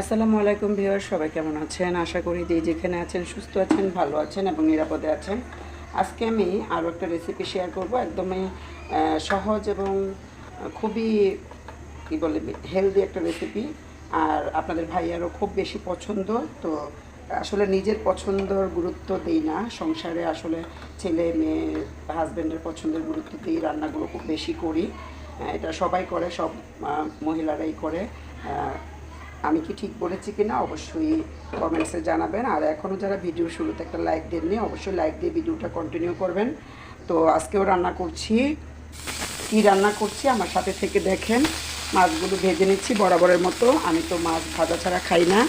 আসসালামু আলাইকুম ভিউয়ার সবাই কেমন আছেন? আশা করি যে যেখানে আছেন সুস্থ আছেন, ভালো আছেন এবং নিরাপদে আছেন। আজকে আমি আরও একটা রেসিপি শেয়ার করব, একদমই সহজ এবং খুবই, কী বলে হেলদি একটা রেসিপি আর আপনাদের ভাইয়ারও খুব বেশি পছন্দ, তো আসলে নিজের পছন্দর গুরুত্ব দিই না। সংসারে আসলে ছেলে, মেয়ে হাজব্যান্ডের পছন্দের গুরুত্ব দিই রান্নাগুলো খুব বেশি করি। এটা সবাই করে, সব মহিলারাই করে। আমি কি ঠিক বলেছি কি না অবশ্যই কমেন্টসে জানাবেন। আর এখনও যারা ভিডিও শুরুতে একটা লাইক দেননি, অবশ্যই লাইক দিয়ে ভিডিওটা কন্টিনিউ করবেন। তো আজকেও রান্না করছি। কি রান্না করছি? আমার সাথে থেকে দেখেন, মাছগুলো ভেজে নিচ্ছি বরাবরের মতো। আমি তো মাছ ভাজা ছাড়া খাই না।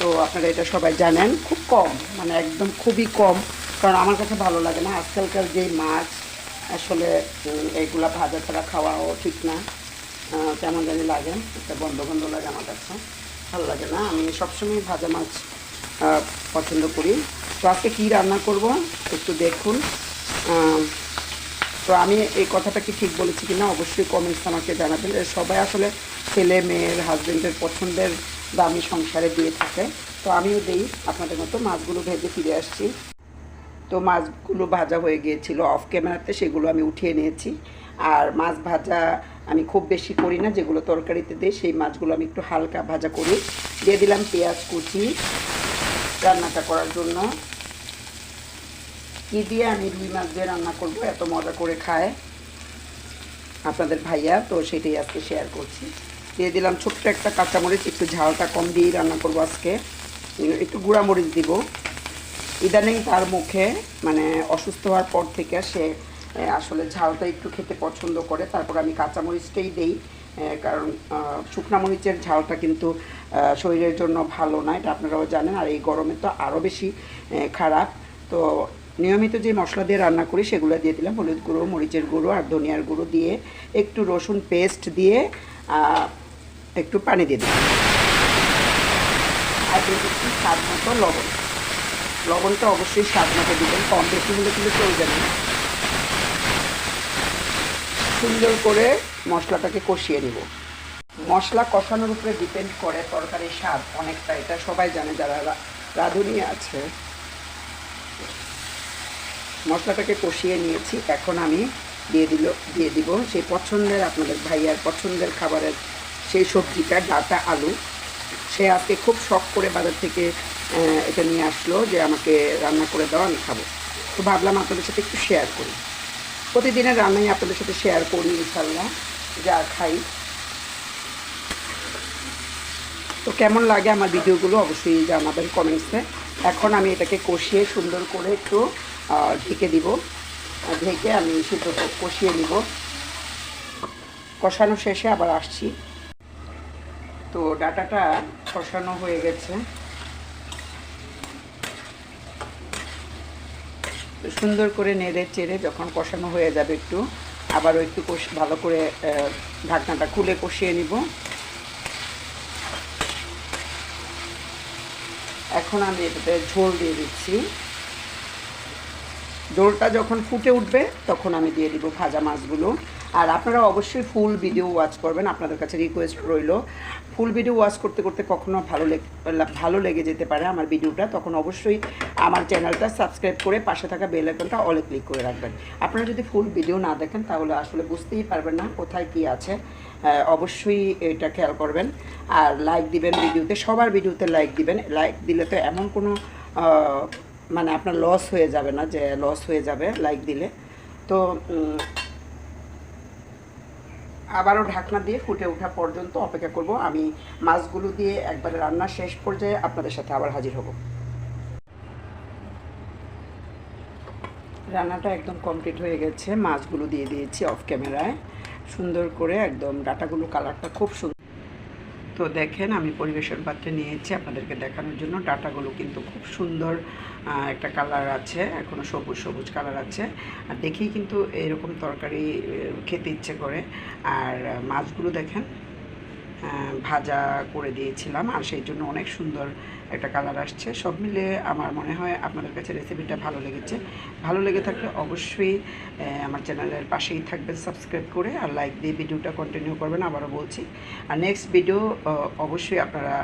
তো আপনারা এটা সবাই জানেন, খুব কম মানে একদম খুবই কম। কারণ আমার কাছে ভালো লাগে না। আজকালকার যে মাছ, আসলে এইগুলা ভাজা ছাড়া খাওয়াও ঠিক না। কেমন জানি লাগে, একটা বন্ধ বন্ধ লাগে আমার কাছে, ভালো লাগে না। আমি সবসময় ভাজা মাছ পছন্দ করি। তো আজকে কী রান্না করব একটু দেখুন। তো আমি এই কথাটা কি ঠিক বলেছি কি না অবশ্যই কমেন্টস আমাকে জানাবেন। সবাই আসলে ছেলে, মেয়ের হাজব্যান্ডের পছন্দের দামি সংসারে দিয়ে থাকে। তো আমিও দিই আপনাদের মতো মাছগুলো ভেজে ফিরে আসছি। তো মাছগুলো ভাজা হয়ে গিয়েছিল। অফ ক্যামেরাতে সেগুলো আমি উঠিয়ে নিয়েছি। আর মাছ ভাজা আমি খুব বেশি করি না, যেগুলো তরকারিতে দিই, সেই মাছগুলো আমি একটু হালকা ভাজা করি। দিয়ে দিলাম পেঁয়াজ কুচি রান্নাটা করার জন্য। কী দিয়ে আমি রুই মাছ দিয়ে রান্না করব, এত মজা করে খায় আপনাদের ভাইয়া, তো সেটাই আজকে শেয়ার করছি। দিয়ে দিলাম ছোট্ট একটা কাঁচামরিচ, একটু ঝালটা কম দিয়েই রান্না করব আজকে। একটু গুঁড়ামরিচ দিব। ইদানিং তার মুখে মানে অসুস্থ হওয়ার পর থেকে সে আসলে ঝালটা একটু খেতে পছন্দ করে। তারপর আমি কাঁচামরিচটাই দেই কারণ আহ, শুকনা মরিচের ঝালটা কিন্তু শরীরের জন্য ভালো না এটা আপনারাও জানেন। আর এই গরমে তো আরও বেশি খারাপ। তো নিয়মিত যে মশলা দিয়ে রান্না করি সেগুলো দিয়ে দিলাম। হলুদ গুঁড়ো মরিচের গুঁড়ো আর ধনিয়ার গুঁড়ো দিয়ে একটু রসুন পেস্ট দিয়ে একটু পানি দিয়ে দিলাম। আর দিচ্ছি স্বাদ মতো লবণ। লবণটা অবশ্যই স্বাদ মতো দিবেন কম বেশি হলে কিন্তু চলবে না। সুন্দর করে মশলাটাকে কষিয়ে নিব। মশলা কষানোর উপরে ডিপেন্ড করে তরকারির স্বাদ অনেকটা, এটা সবাই জানে যারা রাঁধুনি আছে। মশলাটাকে কষিয়ে নিয়েছি, এখন আমি দিয়ে দিল, দিয়ে দিব সেই পছন্দের আপনাদের ভাইয়ার পছন্দের খাবারের সেই সবজিটা, ডাটা আলু। সে আজকে খুব শখ করে বাজার থেকে এটা নিয়ে আসলো যে আমাকে রান্না করে দাও, আমি খাব। তো ভাবলাম আপনাদের সাথে একটু শেয়ার করি। প্রতিদিনের রান্নাই আপনাদের সাথে শেয়ার করি ইনশাল্লাহ যা খাই। তো কেমন লাগে আমার ভিডিওগুলো অবশ্যই জানাবেন কমেন্টসে। এখন আমি এটাকে কষিয়ে সুন্দর করে একটু ঢেকে দিব। ঢেকে আমি সিদ্ধ কষিয়ে নিব। কষানো শেষে আবার আসছি। তো ডাটাটা কষানো হয়ে গেছে। সুন্দর করে নেড়ে চেড়ে যখন কষানো হয়ে যাবে একটু আবারও একটু কষ, ভালো করে ঢাকনাটা খুলে কষিয়ে নিব। এখন আমি এটাতে ঝোল দিয়ে দিচ্ছি। ঝোলটা যখন ফুটে উঠবে, তখন আমি দিয়ে দিব ভাজা মাছগুলো। আর আপনারা অবশ্যই ফুল ভিডিও ওয়াচ করবেন, আপনাদের কাছে রিকোয়েস্ট রইল। ফুল ভিডিও ওয়াচ করতে করতে কখনো ভালো ভালো লেগে যেতে পারে আমার ভিডিওটা তখন অবশ্যই আমার চ্যানেলটা সাবস্ক্রাইব করে পাশে থাকা বেল আইকনটা অলে ক্লিক করে রাখবেন। আপনারা যদি ফুল ভিডিও না দেখেন, তাহলে আসলে বুঝতেই পারবেন না কোথায় কি আছে। অবশ্যই এটা খেয়াল করবেন। আর লাইক দিবেন ভিডিওতে সবার ভিডিওতে লাইক দিবেন। লাইক দিলে তো এমন কোনো মানে আপনার লস হয়ে যাবে না যে লস হয়ে যাবে লাইক দিলে। তো আবারও ঢাকনা দিয়ে ফুটে ওঠা পর্যন্ত অপেক্ষা করব। আমি মাছগুলো দিয়ে একবারে রান্না শেষ পর্যায়ে আপনাদের সাথে আবার হাজির হব। রান্নাটা একদম কমপ্লিট হয়ে গেছে। মাছগুলো দিয়ে দিয়েছি অফ ক্যামেরায়। সুন্দর করে একদম ডাটাগুলো কালারটা খুব সুন্দর তো দেখেন, আমি পরিবেশন পাত্রে নিয়েছি আপনাদেরকে দেখানোর জন্য। ডাটাগুলো কিন্তু খুব সুন্দর একটা কালার আছে এখনও সবুজ সবুজ কালার আছে। আর দেখেই কিন্তু এরকম তরকারি খেতে ইচ্ছে করে। আর মাছগুলো দেখেন ভাজা করে দিয়েছিলাম আর সেই জন্য অনেক সুন্দর একটা কালার আসছে। সব মিলে আমার মনে হয় আপনাদের কাছে রেসিপিটা ভালো লেগেছে। ভালো লেগে থাকলে অবশ্যই আমার চ্যানেলের পাশেই থাকবেন সাবস্ক্রাইব করে আর লাইক দিয়ে ভিডিওটা কন্টিনিউ করবেন, আবারও বলছি। আর নেক্সট ভিডিও অবশ্যই আপনারা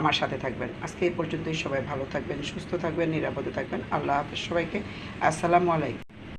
আমার সাথে থাকবেন। আজকে এই পর্যন্তই সবাই ভালো থাকবেন, সুস্থ থাকবেন, নিরাপদে থাকবেন। আল্লাহ হাফেজ সবাইকে। আসসালামু আলাইকুম।